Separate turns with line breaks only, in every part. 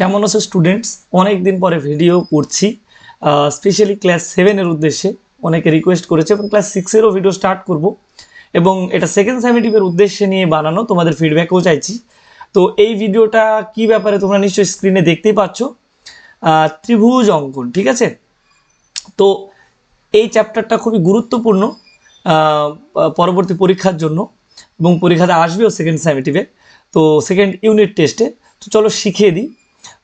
কেমন আছে স্টুডেন্টস অনেক দিন পরে ভিডিও করছি স্পেশালি ক্লাস সেভেনের উদ্দেশ্যে অনেকে রিকোয়েস্ট করেছে এবং ক্লাস সিক্সেরও ভিডিও স্টার্ট করব। এবং এটা সেকেন্ড সেমিটিভের উদ্দেশ্যে নিয়ে বানানো, তোমাদের ফিডব্যাকও চাইছি। তো এই ভিডিওটা কি ব্যাপারে তোমরা নিশ্চয়ই স্ক্রিনে দেখতেই পাচ্ছ? ত্রিভুজ অঙ্কন, ঠিক আছে? তো এই চ্যাপ্টারটা খুবই গুরুত্বপূর্ণ পরবর্তী পরীক্ষার জন্য এবং পরীক্ষাতে আসবেও সেকেন্ড সেমিটিভে তো সেকেন্ড ইউনিট টেস্টে তো চলো শিখিয়ে দিই।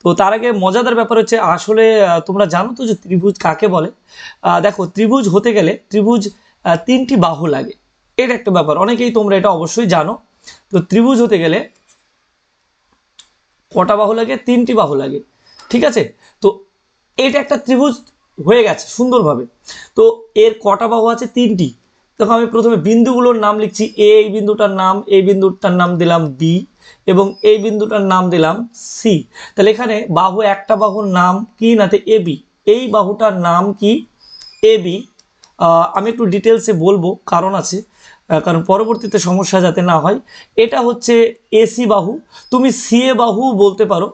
তো তার আগে মজাদার ব্যাপার হচ্ছে আসলে তোমরা জানো তো যে ত্রিভুজ কাকে বলে? দেখো, ত্রিভুজ হতে গেলে ত্রিভুজ তিনটি বাহু লাগে। এটা একটা ব্যাপার। অনেকেই তোমরা এটা অবশ্যই জানো। তো ত্রিভুজ হতে গেলে কটা বাহু লাগে? তিনটি বাহু লাগে। ঠিক আছে? তো এটা একটা ত্রিভুজ হয়ে গেছে সুন্দরভাবে। তো এর কটা বাহু আছে? তিনটি। দেখো, আমি প্রথমে বিন্দুগুলোর নাম লিখছি। এ এই বিন্দুটার নাম, এই বিন্দুটার নাম দিলাম বি এবং এই বিন্দুটার নাম দিলাম সি তাহলে এখানে বাহু একটা বাহুর নাম কি নাতে এ বি এই বাহুটার নাম কি? এ বি আমি একটু ডিটেলসে বলব, কারণ আছে কারণ পরবর্তীতে সমস্যা যাতে না হয়। এটা হচ্ছে এসি বাহু। তুমি সিএ বাহু বলতে পারো।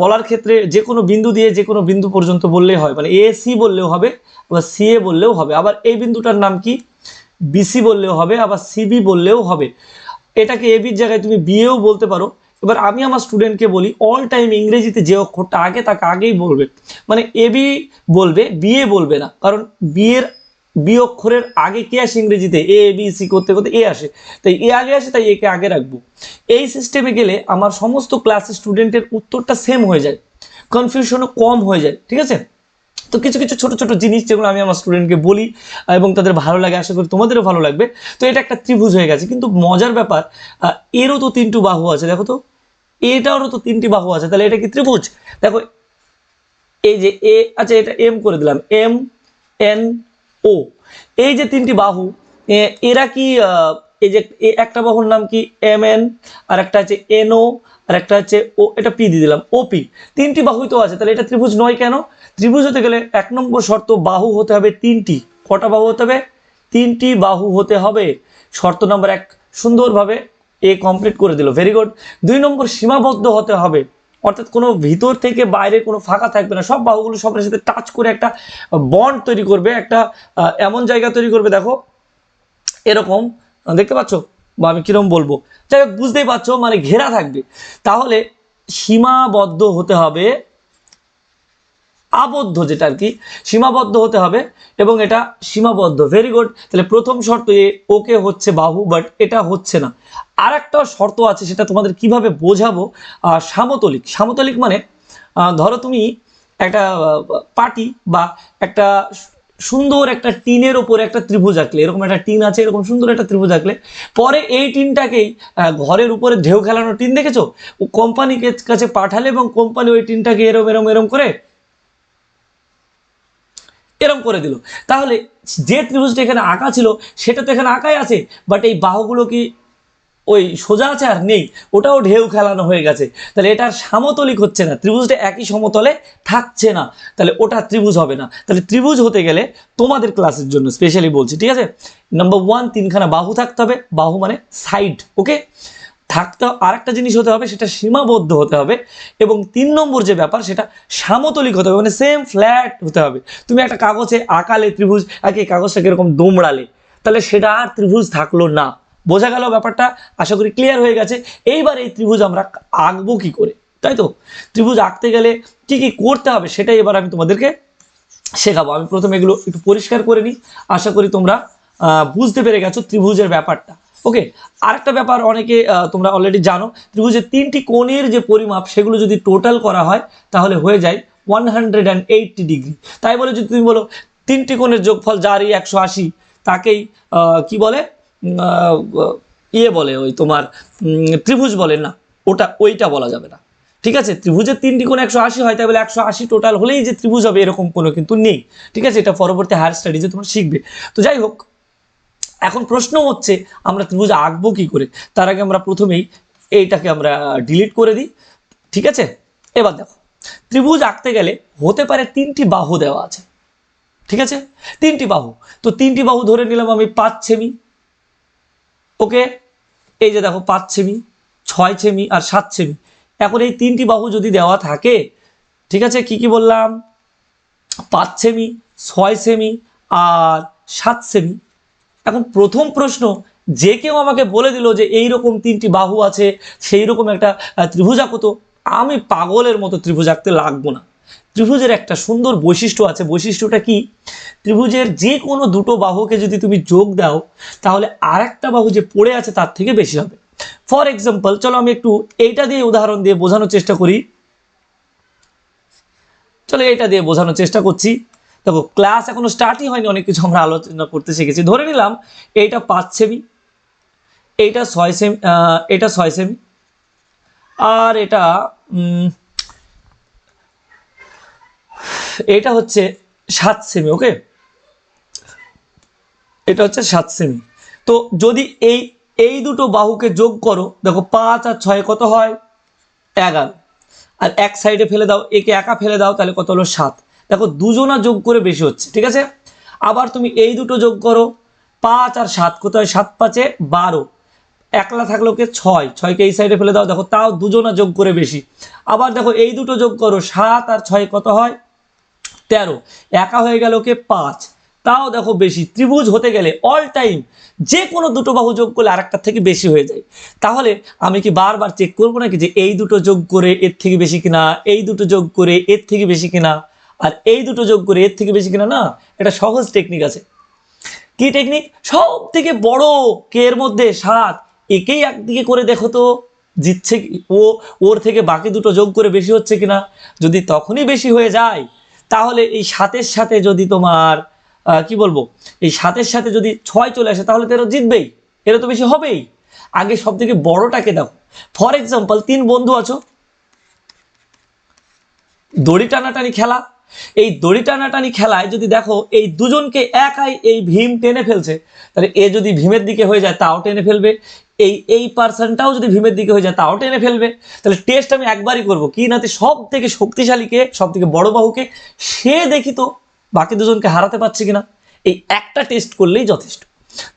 বলার ক্ষেত্রে যে কোনো বিন্দু দিয়ে যে কোনো বিন্দু পর্যন্ত বললেই হয়। মানে এসি বললেও হবে, আবার সিএ বললেও হবে। আবার এই বিন্দুটার নাম কি? বিসি বললেও হবে, আবার সিবি বললেও হবে। এটাকে এবির জায়গায় তুমি বিয়েও বলতে পারো। এবার আমি আমার স্টুডেন্টকে বলি অল টাইম ইংরেজিতে যে অক্ষরটা আগে তাকে আগেই বলবে। মানে এবি বলবে বিয়ে বলবে না। কারণ বিয়ের বি অক্ষরের আগে কে আসে ইংরেজিতে? এ বি সি করতে করতে এ আসে। তাই এ আগে আসে, তাই একে আগে রাখব। এই সিস্টেমে গেলে আমার সমস্ত ক্লাসের স্টুডেন্টের উত্তরটা সেম হয়ে যায়। কনফিউশনও কম হয়ে যায়, ঠিক আছে? তো কিছু কিছু ছোট ছোট জিনিস যেগুলো আমি আমার স্টুডেন্টকে বলি এবং তাদের ভালো লাগে, আশা করি তোমাদেরও ভালো লাগবে। তো এটা একটা ত্রিভুজ হয়ে গেছে, কিন্তু মজার ব্যাপার এরও তো তিনটু বাহু আছে, দেখো তো। এটারও তো তিনটি বাহু আছে, তাহলে এটা কি ত্রিভুজ? দেখো, এই যে এ আচ্ছা এটা এম করে দিলাম, এম, এন, ও। এই যে তিনটি বাহু এরা কি এই যে একটা বাহুর নাম কি? এম, এন, আর একটা হচ্ছে এন, ও, আর একটা হচ্ছে ও, এটা পি দিয়ে দিলাম, ও পি। তিনটি বাহুই তো আছে, তাহলে এটা ত্রিভুজ নয় কেন? ত্রিভুজ হতে গেলে এক নম্বর শর্ত বাহু হতে হবে তিনটি। কটা বাহু হতে হবে? তিনটি বাহু হতে হবে। শর্ত নম্বর এক, সুন্দরভাবে এ কমপ্লিট করে দিল। ভেরি গুড দুই নম্বর, সীমাবদ্ধ হতে হবে। অর্থাৎ কোনো ভিতর থেকে বাইরে কোনো ফাঁকা থাকবে না। সব বাহুগুলো সবার সাথে টাচ করে একটা বন্ড তৈরি করবে, একটা এমন জায়গা তৈরি করবে, দেখো। এরকম, দেখতে পাচ্ছ? বা আমি কিরম বলব? যাই হোক, বুঝতেই পারছ মানে ঘেরা থাকবে। তাহলে সীমাবদ্ধ হতে হবে আবদ্ধ যেটা আর কি, সীমাবদ্ধ হতে হবে এবং এটা সীমাবদ্ধ ভেরি গুড তাহলে প্রথম শর্ত এ, ওকে হচ্ছে বাহু বাট এটা হচ্ছে না। আর একটা শর্ত আছে, সেটা তোমাদের কীভাবে বোঝাবো? সামতলিক। সামতলিক মানে ধরো তুমি একটা পার্টি বা একটা সুন্দর একটা টিনের ওপরে একটা ত্রিভুজ আঁকলে, এরকম একটা টিন আছে, এরকম সুন্দর একটা ত্রিভুজ আঁকলে, পরে এই টিনটাকেই ঘরের উপরে ঢেউ খেলানো টিন, দেখেছ? কোম্পানিকে কাছে পাঠালে এবং কোম্পানি ওই টিনটাকে এরম এরম এরম করে এরম করে দিল। তাহলে যে ত্রিভুজটা এখানে আঁকা ছিল, সেটা তো এখানে আঁকাই আছে বাট এই বাহুগুলো কি ওই সোজা আছে আর নেই? ওটাও ঢেউ খেলানো হয়ে গেছে। তাহলে এটার সামতলিক হচ্ছে না। ত্রিভুজটা একই সমতলে থাকছে না। তাহলে ওটা ত্রিভুজ হবে না। তাহলে ত্রিভুজ হতে গেলে তোমাদের ক্লাসের জন্য স্পেশালি বলছি, ঠিক আছে? নাম্বার ওয়ান তিনখানা বাহু থাকতে হবে। বাহু মানে সাইড ওকে থাকতে আরেকটা জিনিস হতে হবে, সেটা সীমাবদ্ধ হতে হবে এবং তিন নম্বর যে ব্যাপার, সেটা সামতলিক হতে হবে মানে সেম ফ্ল্যাট হতে হবে। তুমি একটা কাগজে আঁকালে ত্রিভুজ, আঁকে কাগজটাকে এরকম দোমড়ালে, তাহলে সেটা আর ত্রিভুজ থাকল না। বোঝা গেল ব্যাপারটা? আশা করি ক্লিয়ার হয়ে গেছে। এইবার এই ত্রিভুজ আমরা আঁকবো কি করে? তাই তো? ত্রিভুজ আঁকতে গেলে কি কি করতে হবে, সেটাই এবার আমি তোমাদেরকে শেখাবো। আমি প্রথমে এগুলো একটু পরিষ্কার করে নিই। আশা করি তোমরা বুঝতে পেরে গেছো ত্রিভুজের ব্যাপারটা। ওকে আরেকটা ব্যাপার অনেকে তোমরা অলরেডি জানো ত্রিভুজের তিনটি কোণের যে পরিমাপ সেগুলো যদি টোটাল করা হয়, তাহলে হয়ে যায় one hundred and eighty degree তাই বলে যদি তুমি বলো, তিনটি কোণের যোগফল যারই একশো আশি, তাকেই কি বলে? ইয়ে বলে ওই তোমার ত্রিভুজ বলে না, ওটা, ওইটা বলা যাবে না। ঠিক আছে? ত্রিভুজের তিনটি কোণ একশো আশি হয়, তাই বলে একশো আশি টোটাল হলেই যে ত্রিভুজ হবে এরকম কোনো কিন্তু নেই। ঠিক আছে? এটা পরবর্তী হায়ার স্টাডিজে তোমরা শিখবে। তো যাই হোক এখন প্রশ্ন হচ্ছে, আমরা ত্রিভুজ আঁকবো কি করে? তার আগে আমরা প্রথমেই এইটাকে আমরা ডিলিট করে দিই। ঠিক আছে? এবার দেখো, ত্রিভুজ আঁকতে গেলে হতে পারে তিনটি বাহু দেওয়া আছে। ঠিক আছে? তিনটি বাহু। তো তিনটি বাহু ধরে নিলাম আমি পাঁচ সেমি ওকে? এই যে দেখো, পাঁচ সেমি ছয় সেমি আর সাত সেমি এখন এই তিনটি বাহু যদি দেওয়া থাকে, ঠিক আছে, কি কি বললাম? পাঁচ সেমি ছয় সেমি আর সাত সেমি এখন প্রথম প্রশ্ন, যে কেউ আমাকে বলে দিল যে এই রকম তিনটি বাহু আছে সেই রকম একটা ত্রিভুজ আঁকো তো, আমি পাগলের মতো ত্রিভুজ আঁকতে লাগবো না। ত্রিভুজের একটা সুন্দর বৈশিষ্ট্য আছে, বৈশিষ্ট্যটা কি? ত্রিভুজের যে কোনো দুটো বাহুকে যদি তুমি যোগ দাও, তাহলে আর একটা বাহু যে পড়ে আছে তার থেকে বেশি হবে। ফর এক্সাম্পল চলো আমি একটু এইটা দিয়ে উদাহরণ দিয়ে বোঝানোর চেষ্টা করি। চলো এইটা দিয়ে বোঝানোর চেষ্টা করছি। দেখো ক্লাস এখনও স্টার্টই হয়নি, অনেক কিছু আমরা আলোচনা করতে শিখেছি। ধরে নিলাম, এইটা পাঁচ সেমি এইটা ছয় সেমি এটা ছয় সেমি আর এটা এটা হচ্ছে সাত সেমি ওকে এটা হচ্ছে সাত সেমি তো যদি এই এই দুটো বাহুকে যোগ করো, দেখো পাঁচ আর ছয় কত হয়? এগারো। আর এক সাইডে ফেলে দাও, একে একা ফেলে দাও, তাহলে কত হলো সাত। দেখো দুজনা যোগ করে বেশি হচ্ছে, ঠিক আছে? আবার তুমি এই দুটো যোগ করো, পাঁচ আর সাত কত হয় সাত পাঁচে বারো। একলা থাকল কে? ছয়। ছয়কে এই সাইডে ফেলে দাও, দেখো তাও দুজনা যোগ করে বেশি। আবার দেখো এই দুটো যোগ করো, সাত আর ছয় কত হয়? তেরো। একা হয়ে গেল কে? পাঁচ। তাও দেখো বেশি। ত্রিভুজ হতে গেলে অল টাইম যে কোনো দুটো বাহু যোগ করলে আরেকটার থেকে বেশি হয়ে যায়। তাহলে আমি কি বারবার চেক করব নাকি যে এই দুটো যোগ করে এর থেকে বেশি কিনা, এই দুটো যোগ করে এর থেকে বেশি কিনা? আর এই দুটো যোগ করে এর থেকে বেশি কিনা না এটা সহজ টেকনিক আছে। কি টেকনিক সব থেকে বড় কে এর মধ্যে? সাত। একেই একদিকে করে দেখো তো, জিতছে? ও, ওর থেকে বাকি দুটো যোগ করে বেশি হচ্ছে কিনা? যদি তখনই বেশি হয়ে যায়, তাহলে এই সাতের সাথে যদি তোমার কি বলব? এই সাতের সাথে যদি ছয় চলে আসে, তাহলে তো এরা জিতবেই। এরা তো বেশি হবেই। আগে সব থেকে বড়টাকে দেখো। ফর এক্সাম্পল তিন বন্ধু আছো। দড়ি টানাটানি খেলা। এই দড়ি টানাটানি খেলায় যদি দেখো এই দুজনকে একাই এই ভীম টেনে ফেলছে, তাহলে এ যদি ভীমের দিকে হয়ে যায় তাও টেনে ফেলবে, এই এই পার্সনটাও যদি ভীমের দিকে হয়ে যায় তাও টেনে ফেলবে, তাহলে টেস্ট আমি একবারই করব। কি নাতে সব থেকে শক্তিশালীকে সব থেকে বড় বাহুকে, সে দেখি তো বাকি দুজনকে হারাতে পারছে কিনা? এই একটা টেস্ট করলেই যথেষ্ট।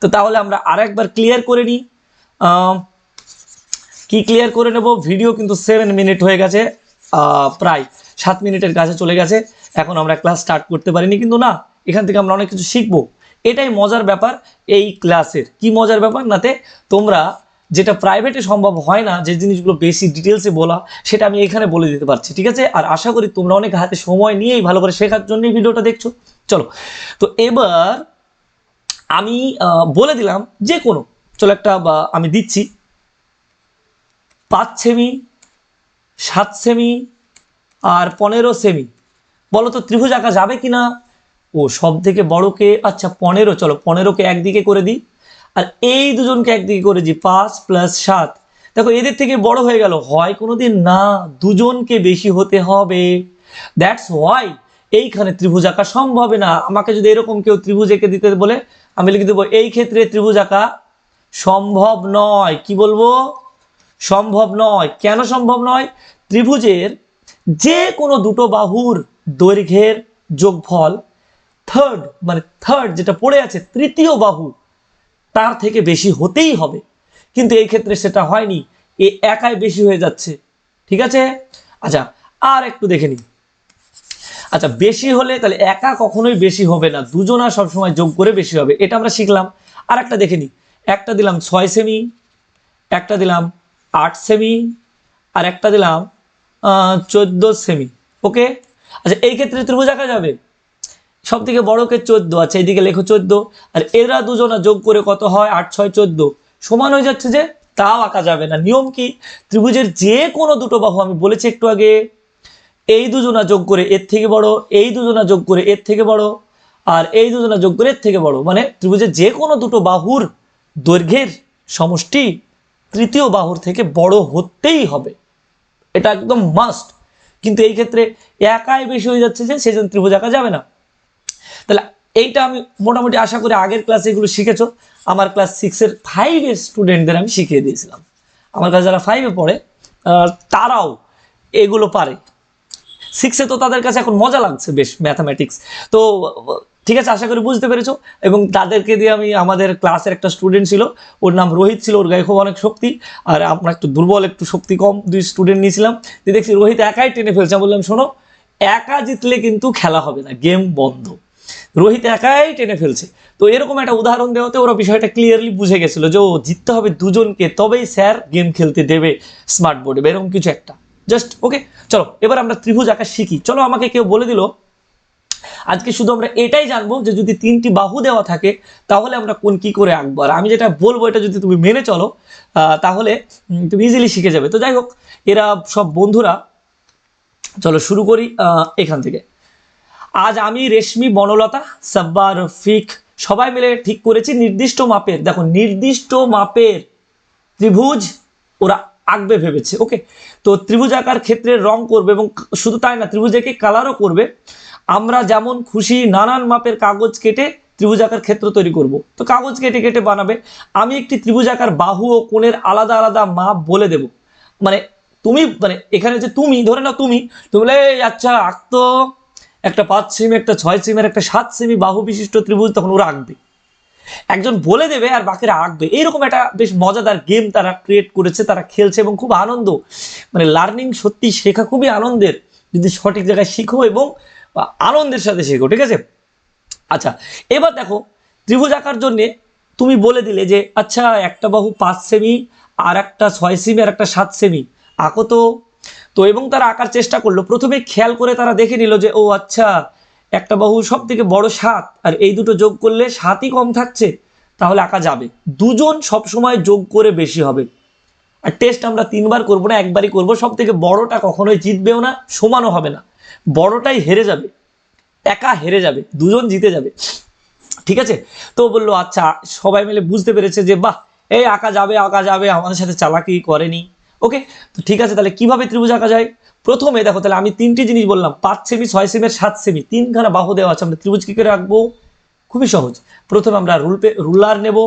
তো তাহলে আমরা আর একবার ক্লিয়ার করে নিই। কি ক্লিয়ার করে নেব? ভিডিও কিন্তু সেভেন মিনিট হয়ে গেছে প্রায় সাত মিনিটের কাছে চলে গেছে। এখন আমরা ক্লাস স্টার্ট করতে পারিনি, কিন্তু না, এখান থেকে আমরা অনেক কিছু শিখব। এটাই মজার ব্যাপার এই ক্লাসের কি মজার ব্যাপার নাতে তোমরা যেটা প্রাইভেটে সম্ভব হয় না, যে জিনিসগুলো বেশি ডিটেলসে বলা, সেটা আমি এখানে বলে দিতে পারছি, ঠিক আছে? আর আশা করি তোমরা অনেক হাতে সময় নিয়েই ভালো করে শেখার জন্যই ভিডিওটা দেখছ। চলো, তো এবার আমি বলে দিলাম যে কোনো, চলো একটা আমি দিচ্ছি। পাঁচ সেমি, সাত সেমি, আর পনেরো সেমি। বলো তো ত্রিভুজ আঁকা যাবে কি না ও সব থেকে বড়কে আচ্ছা পনেরো, চলো, পনেরোকে একদিকে করে দিই। আর এই দুজনকে একদিকে করে দিই, পাঁচ প্লাস সাত। দেখো, এদের থেকে বড় হয়ে গেল। হয় কোনোদিন না, দুজনকে বেশি হতে হবে। দ্যাটস ওয়াই এইখানে ত্রিভুজ আঁকা সম্ভব না। আমাকে যদি এরকম কেউ ত্রিভুজ এঁকে দিতে বলে, আমি লিখে দেবো, এই ক্ষেত্রে ত্রিভুজ আঁকা সম্ভব নয়। কি বলব? সম্ভব নয়। কেন সম্ভব নয়? ত্রিভুজের যে কোনো দুটো বাহুর দৈর্ঘ্যের যোগফল থার্ড মানে থার্ড যেটা পড়ে আছে, তৃতীয় বাহু, তার থেকে বেশি হতেই হবে। কিন্তু এই ক্ষেত্রে সেটা হয়নি, এ একাই বেশি হয়ে যাচ্ছে। ঠিক আছে? আচ্ছা আর একটু দেখে নিই। আচ্ছা বেশি হলে তাহলে একা কখনোই বেশি হবে না, দুজনা সবসময় যোগ করে বেশি হবে, এটা আমরা শিখলাম। আর একটা দেখে নিই। একটা দিলাম ছয় সেমি একটা দিলাম আট সেমি আর একটা দিলাম চোদ্দ সেমি ওকে আচ্ছা এই ক্ষেত্রে ত্রিভুজ আঁকা যাবে। সব থেকে বড়কে চোদ্দ আচ্ছা এইদিকে লেখো চোদ্দ। আর এরা দুজনা যোগ করে কত হয়? আট, ছয়, চোদ্দ। সমান হয়ে যাচ্ছে যে তাও আঁকা যাবে না। নিয়ম কি? ত্রিভুজের যে কোনো দুটো বাহু, আমি বলেছি একটু আগে, এই দুজনা যোগ করে এর থেকে বড়, এই দুজনা যোগ করে এর থেকে বড়, আর এই দুজনা যোগ করে এর থেকে বড়। মানে ত্রিভুজের যে কোনো দুটো বাহুর দৈর্ঘ্যের সমষ্টি তৃতীয় বাহুর থেকে বড় হতেই হবে। এটা একদম মাস্ট কিন্তু এই ক্ষেত্রে একাই বেশি হয়ে যাচ্ছে যে সেই জন্য ত্রিভুজ আঁকা যাবে না। তাহলে এইটা আমি মোটামুটি আশা করি আগের ক্লাসে এগুলো শিখেছ। আমার ক্লাস সিক্সের ফাইভের স্টুডেন্টদের আমি শিখিয়ে দিয়েছিলাম। আমার কাছে যারা ফাইভে পড়ে তারাও এগুলো পারে। সিক্সে তো তাদের কাছে এখন মজা লাগছে বেশ ম্যাথামেটিক্স তো ঠিক আছে, আশা করি বুঝতে পেরেছ। এবং তাদেরকে দিয়ে আমি, আমাদের ক্লাসের একটা স্টুডেন্ট ছিল, ওর নাম রোহিত ছিল, ওর গায়ে খুব অনেক শক্তি। আর আমরা একটু দুর্বল, একটু শক্তি কম দুই স্টুডেন্ট নিয়েছিলাম। দিয়ে দেখছি রোহিত একাই টেনে ফেলছে। বললাম, শোনো, একা জিতলে কিন্তু খেলা হবে না গেম বন্ধ। রোহিত একাই টেনে ফেলছে। তো এরকম একটা উদাহরণ দেওয়াতে ওরা বিষয়টা ক্লিয়ারলি বুঝে গেছিল যে, ও জিততে হবে দুজনকে, তবেই স্যার গেম খেলতে দেবে স্মার্ট বোর্ডে এরকম কিছু একটা। জাস্ট ওকে চলো, এবার আমরা ত্রিভুজ আঁকা শিখি। চলো, আমাকে কেউ বলে দিল আজকে শুধু আমরা এটাই জানব যে যদি তিনটি বাহু দেওয়া থাকে, তাহলে আমরা কোন কি করে আঁকবো? আর আমি যেটা বলব, এটা যদি তুমি মেনে চলো তাহলে তুমি ইজিলি শিখে যাবে। তো যাই হোক, এরা সব বন্ধুরা, চলো শুরু করি এখান থেকে। আজ আমি রেশমি, বনলতা, সাব্বার, রফিক, সবাই মিলে ঠিক করেছি নির্দিষ্ট মাপের। দেখো, নির্দিষ্ট মাপের ত্রিভুজ ওরা আঁকবে ভেবেছে ওকে তো ত্রিভুজ আঁকার ক্ষেত্রে রং করবে এবং শুধু তাই না, ত্রিভুজ এঁকে কালারও করবে। আমরা যেমন খুশি নানান মাপের কাগজ কেটে ত্রিভুজাকার ক্ষেত্র তৈরি করব। তো কাগজ কেটে কেটে বানাবে। আমি একটি ত্রিভুজাকার বাহু ও কোণের আলাদা আলাদা মাপ বলে দেব। মানে তুমি মানে এখানে যে তুমি, ধরে নাও তুমি। তুমি বলে আচ্ছা আঁকতো একটা পাঁচ সেমি, একটা ছয় সেমির একটা সাত সেমি বাহু বিশিষ্ট ত্রিভুজ তখন ওরা আঁকবে। একজন বলে দেবে আর বাকিরা আঁকবে। এইরকম একটা বেশ মজাদার গেম তারা ক্রিয়েট করেছে, তারা খেলছে এবং খুব আনন্দ। মানে লার্নিং সত্যি শেখা খুবই আনন্দের। যদি সঠিক জায়গায় শিখো এবং আনন্দের সাথে শেখো ঠিক আছে? আচ্ছা এবার দেখো, ত্রিভুজ আঁকার জন্যে তুমি বলে দিলে যে আচ্ছা একটা বাহু পাঁচ সেমি, আর একটা ছয় সেমি, আর একটা সাত সেমি, আঁকো তো। তো এবং তারা আঁকার চেষ্টা করল। প্রথমে খেয়াল করে তারা দেখে নিল যে, ও আচ্ছা একটা বাহু সব থেকে বড় সাত, আর এই দুটো যোগ করলে সাতই কম থাকছে, তাহলে আঁকা যাবে। দুজন সব সময় যোগ করে বেশি হবে। আর টেস্ট আমরা তিনবার করব না, একবারই করব। সব থেকে বড়টা কখনোই জিতবেও না, সমানও হবে না। বড়টাই হেরে যাবে, একা হেরে যাবে, দুজন জিতে যাবে। ঠিক আছে? তো বলল আচ্ছা সবাই মিলে বুঝতে পেরেছে যে, বাহ, এই আঁকা যাবে আঁকা যাবে, আমাদের সাথে চালাকি করেনি। ওকে তো ঠিক আছে, তাহলে কীভাবে ত্রিভুজ আঁকা যায়? প্রথমে দেখো, তাহলে আমি তিনটি জিনিস বললাম, পাঁচ সেমি, ছয় সেমির সাত সেমি, তিনখানা বাহু দেওয়া আছে, আমরা ত্রিভুজ কী করে আঁকবো? খুবই সহজ। প্রথমে আমরা রুল পে, রুলার নেব।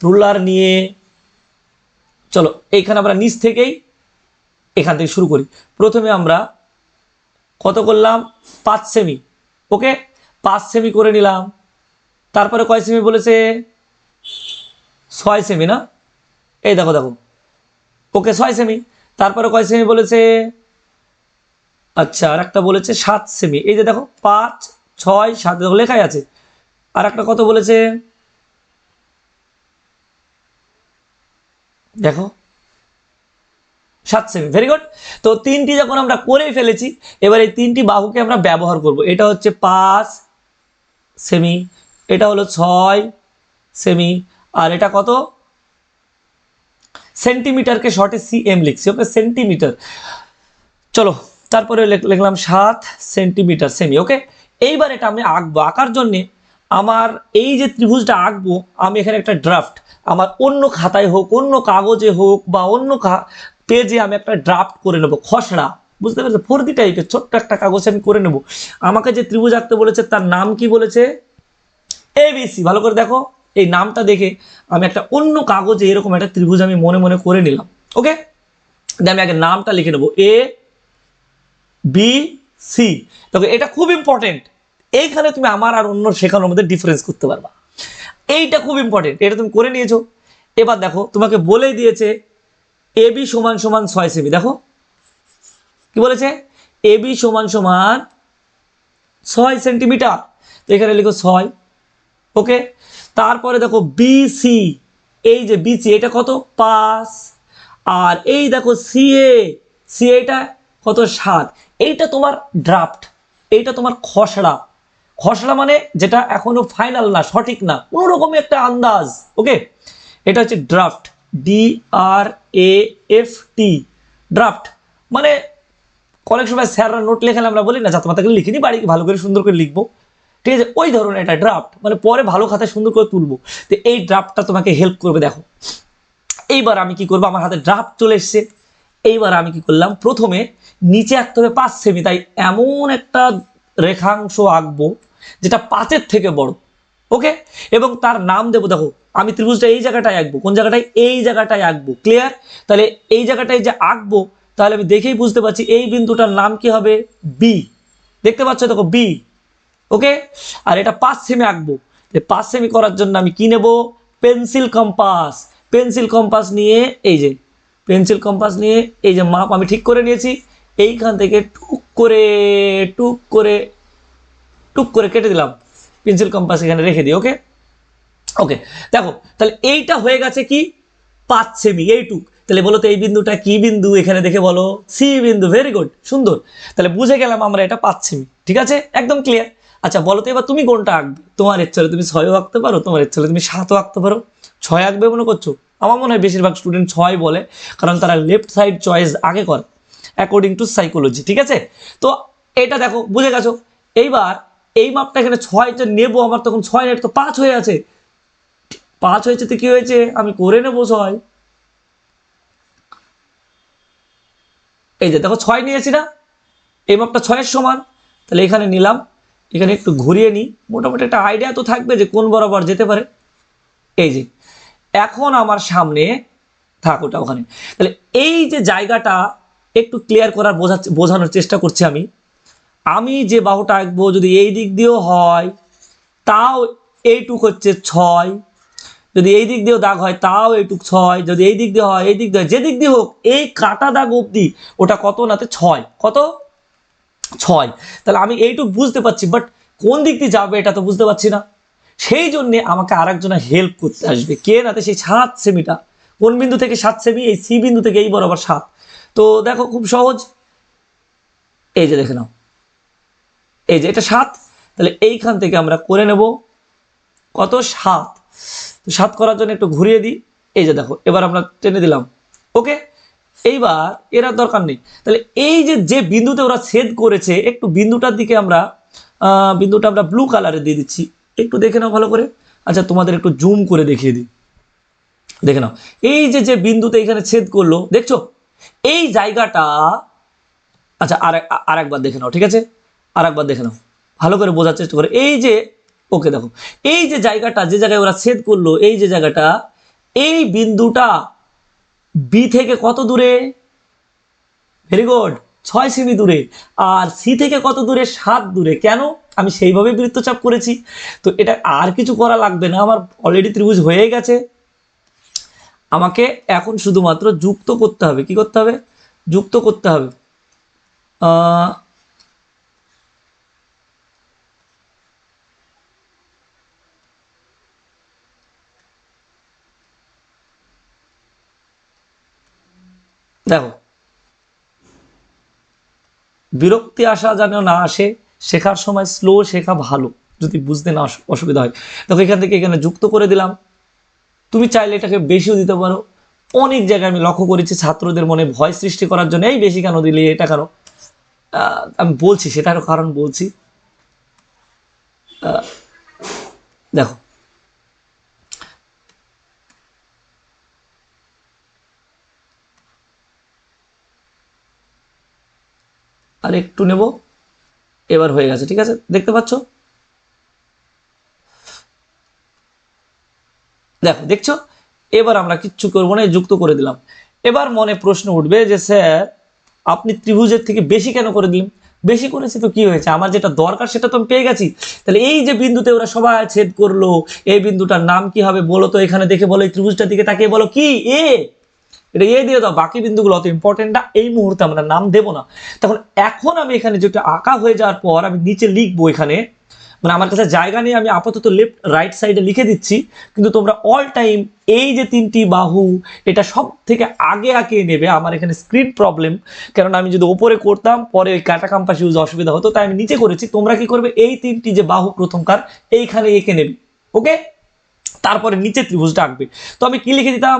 রুলার নিয়ে, চলো, এইখানে আমরা নিচ থেকেই এখান থেকে শুরু করি। প্রথমে আমরা কত করলাম? পাঁচ সেমি ওকে পাঁচ সেমি করে নিলাম। তারপরে কয় সেমি বলেছে? ছয় সেমি না? এই দেখো দেখো। ওকে ছয় সেমি তারপরে কয় সেমি বলেছে? আচ্ছা আর একটা বলেছে সাত সেমি এই যে দেখো, পাঁচ, ছয়, সাত লেখাই আছে। আর একটা কত বলেছে? দেখো। সাত সেমি ভেরি গুড তো তিনটি যখন আমরা করেই ফেলেছি, এবার এই তিনটি বাহুকে আমরা ব্যবহার করব। এটা হচ্ছে পাঁচ সেমি এটা হলো ছয় সেমি আর এটা কত? সেন্টিমিটারকে শর্টে সি এম লিখছি, ওকে সেন্টিমিটার। চলো, তারপরে লিখ- লিখলাম সাত সেন্টিমিটার সেমি ওকে? এইবার এটা আমি আঁকবো। আঁকার জন্যে আমার এই যে ত্রিভুজটা আঁকবো, আমি এখানে একটা ড্রাফট আমার অন্য খাতায় হোক, অন্য কাগজে হোক, বা অন্য পেজে আমি একটা ড্রাফট করে নেব, খসড়া। বুঝতে পেরেছ? ফর্দি টাইপের ছোট্ট একটা কাগজ আমি করে নেব। আমাকে যে ত্রিভুজ আঁকতে বলেছে, তার নাম কি বলেছে? এবিসি ভালো করে দেখো। এই নামটা দেখে আমি একটা অন্য কাগজে এরকম একটা ত্রিভুজ আমি মনে মনে করে নিলাম। ওকে আমি আগে নামটা লিখে নেব। এ বি সি দেখো, এটা খুব ইম্পর্টেন্ট এইখানে তুমি আমার আর অন্য শেখানোর মধ্যে ডিফারেন্স করতে পারবা। এইটা খুব ইম্পর্টেন্ট এটা তুমি করে নিয়েছো। এবার দেখো, তোমাকে বলেই দিয়েছে এ বি সমান সমান ছয় সেমি দেখো। কি বলেছে? এ বি সমান সমান ছয় সেন্টিমিটার। তো এখানে লিখো ছয়। ওকে? তারপরে দেখো বিসি এই যে বিসি এটা কত? পাঁচ। আর এই দেখো সিএ সিএটা কত? সাত। এইটা তোমার ড্রাফট এইটা তোমার খসড়া। খসড়া মানে যেটা এখনও ফাইনাল না, সঠিক না। কোনো রকমের একটা আন্দাজ। ওকে? এটা হচ্ছে draft D R A F T draft মানে অনেক সময় স্যাররা নোট লেখালে আমরা বলি, না যাতে মাতাকে লিখিনি বাড়ি ভালো করে সুন্দর করে লিখব। ঠিক আছে? ওই ধরনের একটা ড্রাফট মানে পরে ভালো খাতায় সুন্দর করে তুলবো। তো এই ড্রাফটটা তোমাকে হেল্প করবে, দেখো। এইবার আমি কি করব? আমার হাতে ড্রাফট চলে এসছে। এইবার আমি কি করলাম? প্রথমে নিচে আঁকতে হবে পাঁচ সেমি। তাই এমন একটা রেখাংশ আঁকবো, যেটা পাঁচের থেকে বড়। ওকে এবং তার নাম দেবো, দেখো, আমি ত্রিভুজটা এই জায়গাটায় আঁকবো। কোন জায়গাটায়? এই জায়গাটায় আঁকবো। ক্লিয়ার তাহলে এই জায়গাটায় যে আঁকবো, তাহলে আমি দেখেই বুঝতে পারছি এই বিন্দুটার নাম কি হবে? বি দেখতে পাচ্ছ দেখো বি ওকে আর এটা পাঁচ সেমি আঁকবো। পাঁচ সেমি করার জন্য আমি কি নেব? পেন্সিল কম্পাস পেন্সিল কম্পাস নিয়ে এই যে পেন্সিল কম্পাস নিয়ে এই যে মাপ আমি ঠিক করে নিয়েছি। এইখান থেকে টুক করে টুক করে টুক করে কেটে দিলাম। পেন্সিল কম্পাস এখানে রেখে দিই ওকে ওকে দেখো, তাহলে এইটা হয়ে গেছে কি? পাঁচ সেমি এইটুক। তাহলে বলো তো এই বিন্দুটা কি বিন্দু এখানে দেখে বলো? সি বিন্দু ভেরি গুড সুন্দর। তাহলে বুঝে গেলাম আমরা এটা পাঁচ সেমি ঠিক আছে? একদম ক্লিয়ার আচ্ছা বলো তো এবার তুমি কোনটা আঁকবে? তোমার ইচ্ছা হলে তুমি ছয়ও আঁকতে পারো, তোমার ইচ্ছা হলে তুমি সাতও আঁকতে পারো। ছয় আঁকবে মনে করছ? আমার মনে হয় বেশিরভাগ স্টুডেন্ট ছয় বলে, কারণ তারা লেফট সাইড চয়েস আগে করে অ্যাকর্ডিং টু সাইকোলজি ঠিক আছে? তো এটা দেখো, বুঝে গেছো? এইবার এই মাপটা এখানে ছয়টা নেব, আমার তখন ছয় নেট তো পাঁচ হয়ে আছে। পাঁচ হয়েছে তো কি হয়েছে? আমি করে নেব ছয়। এই যে দেখো, ছয় নিয়েছি না? এই মাপটা ছয়ের সমান। তাহলে এখানে নিলাম। এখানে একটু ঘুরিয়ে নিই। মোটামুটি একটা আইডিয়া তো থাকবে যে কোন বরাবর যেতে পারে। এই যে, এখন আমার সামনে থাক ওটা ওখানে। তাহলে এই যে জায়গাটা একটু ক্লিয়ার করার বোঝা বোঝানোর চেষ্টা করছি আমি। আমি যে বাহুটা আঁকবো যদি এই দিক দিয়েও হয়, তাও এইটুক হচ্ছে ছয়। যদি এই দিক দিয়েও দাগ হয়, তাও এইটুক ছয়। যদি এই দিক দিয়ে হয়, এই দিক দিয়ে যে দিক দিয়ে হোক, এই কাটা দাগ অবধি ওটা কত নাতে ছয়। কত? ছয়। তাহলে আমি এইটুক বুঝতে পারছি বাট কোন দিক দিয়ে যাবে এটা তো বুঝতে পারছি না। সেই জন্যে আমাকে আর আরেকজনের হেল্প করতে আসবে। কে নাতে সেই সাত সেমিটা। কোন বিন্দু থেকে সাত সেমি? এই সি বিন্দু থেকে এই বরাবর সাত। তো দেখো, খুব সহজ। এই যে দেখে নাও। এই যে এটা সাত, তাহলে এইখান থেকে আমরা করে নেব কত? সাত। তো সাত করার জন্য একটু ঘুরিয়ে দিই। এই যে দেখো, এবার আমরা টেনে দিলাম। ওকে? এইবার এর আর দরকার নেই। তাহলে এই যে যে বিন্দুতে ওরা ছেদ করেছে, একটু বিন্দুটার দিকে আমরা বিন্দুটা আমরা ব্লু কালারে দিয়ে দিচ্ছি। একটু দেখে নাও ভালো করে। আচ্ছা তোমাদের একটু জুম করে দেখিয়ে দিই। দেখে নাও। এই যে যে বিন্দুতে এখানে ছেদ করল, দেখছ? এই জায়গাটা আচ্ছা আর আর একবার দেখে নাও, ঠিক আছে? আর একবার দেখে নাও। ভালো করে বোঝার চেষ্টা করে। এই যে, ওকে দেখো, এই যে জায়গাটা, যে জায়গায় ওরা ছেদ করল, এই যে জায়গাটা, এই বিন্দুটা বি থেকে কত দূরে? ভেরি গুড ছয় সেমি দূরে। আর সি থেকে কত দূরে? সাত দূরে। কেন? আমি সেইভাবে বৃত্তচাপ করেছি। তো এটা আর কিছু করা লাগবে না। আমার অলরেডি ত্রিভুজ হয়ে গেছে। আমাকে এখন শুধুমাত্র যুক্ত করতে হবে। কি করতে হবে? যুক্ত করতে হবে। দেখো। বিরক্তি আসা যেন না আসে, শেখার সময় স্লো শেখা ভালো, যদি বুঝতে না অসুবিধা হয়। দেখো, এখান থেকে এখানে যুক্ত করে দিলাম। তুমি চাইলে এটাকে বেশিও দিতে পারো। অনেক জায়গায় আমি লক্ষ্য করেছি ছাত্রদের মনে ভয় সৃষ্টি করার জন্য, এই বেশি কেন দিলি, এটা কেন? আমি বলছি, সেটারও কারণ বলছি। দেখো আর একটু নেব। এবার হয়ে গেছে, ঠিক আছে? দেখতে পাচ্ছ? দেখো, দেখছ? এবার আমরা কিচ্ছু করব না যুক্ত করে দিলাম। এবার মনে প্রশ্ন উঠবে যে, স্যার, আপনি ত্রিভুজের থেকে বেশি কেন করে দিলেন? বেশি করেছি তো কি হয়েছে? আমার যেটা দরকার সেটা তো আমি পেয়ে গেছি। তাহলে এই যে বিন্দুতে ওরা সবাই ছেদ করল, এই বিন্দুটার নাম কি হবে বলো তো? এখানে দেখে বলো, এই ত্রিভুজটার দিকে তাকিয়ে বলো কি? এ এটা এ দিয়ে দাও, বাকি বিন্দুগুলো অত ইম্পর্টেন্ট না। এই মুহূর্তে আমরা নাম দেব না। তখন এখন আমি এখানে যেটা আঁকা হয়ে যাওয়ার পর আমি নিচে লিখব এখানে। মানে আমার কাছে জায়গা নেই, আমি আপাতত লেফট রাইট সাইডে লিখে দিচ্ছি। কিন্তু তোমরা অল টাইম এই যে তিনটি বাহু, এটা সব থেকে আগে আগে নেবে। আমার এখানে স্ক্রিন প্রবলেম কারণ আমি যদি ওপরে করতাম, পরে ওই কাটা কাম্পাস ইউজ অসুবিধা হতো, তাই আমি নিচে করেছি। তোমরা কি করবে? এই তিনটি যে বাহু প্রথমকার এইখানে এঁকে নেবে। ওকে তারপরে নিচে ত্রিভুজটা আঁকবে। তো আমি কি লিখে দিতাম?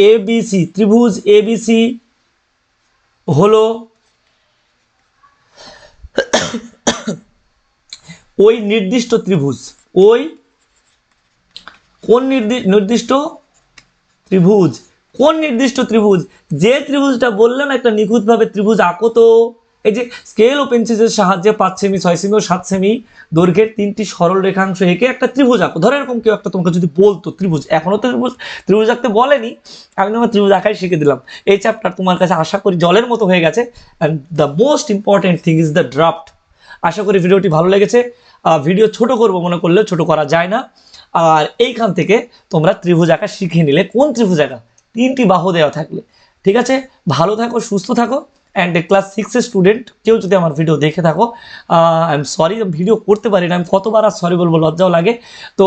এ বি সি ত্রিভুজ এ বি সি হলো ওই নির্দিষ্ট ত্রিভুজ। ওই কোন নির্দি- নির্দিষ্ট ত্রিভুজ? কোন নির্দিষ্ট ত্রিভুজ? যে ত্রিভুজটা বললাম একটা নিখুঁতভাবে ত্রিভুজ আঁকো তো। এই যে স্কেল ও পেন্সিলের সাহায্যে পাঁচ সেমি ছয় সেমি ও সাত সেমি দৈর্ঘ্যের তিনটি সরল রেখাংশ এঁকে একটা ত্রিভুজ আঁকো। ধরো এরকম কেউ একটা তোমাকে যদি বলতো ত্রিভুজ, এখনও তো ত্রিভুজ ত্রিভুজ আঁকতে বলেনি, আমি তোমার ত্রিভুজ আঁকাই শিখে দিলাম। এই চ্যাপ্টার তোমার কাছে আশা করি জলের মতো হয়ে গেছে। And the most important thing is the draft আশা করি ভিডিওটি ভালো লেগেছে। ভিডিও ছোট করব মনে করলেও ছোট করা যায় না। আর এইখান থেকে তোমরা ত্রিভুজ আঁকা শিখে নিলে। কোন ত্রিভুজ আঁকা? তিনটি বাহু দেওয়া থাকলে। ঠিক আছে? ভালো থাকো, সুস্থ থাকো। অ্যান্ড ক্লাস সিক্সের স্টুডেন্ট কেউ যদি আমার ভিডিও দেখে থাকো আই এম সরি ভিডিও করতে পারি না, আমি কতবার আর সরি বলব, লজ্জাও লাগে। তো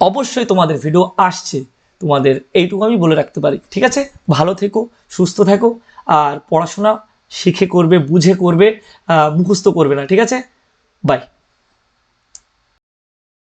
অবশ্যই তোমাদের ভিডিও আসছে, তোমাদের এইটুকু আমি বলে রাখতে পারি। ঠিক আছে? ভালো থেকো, সুস্থ থেকো, আর পড়াশোনা শিখে করবে, বুঝে করবে মুখস্থ করবে না, ঠিক আছে? বাই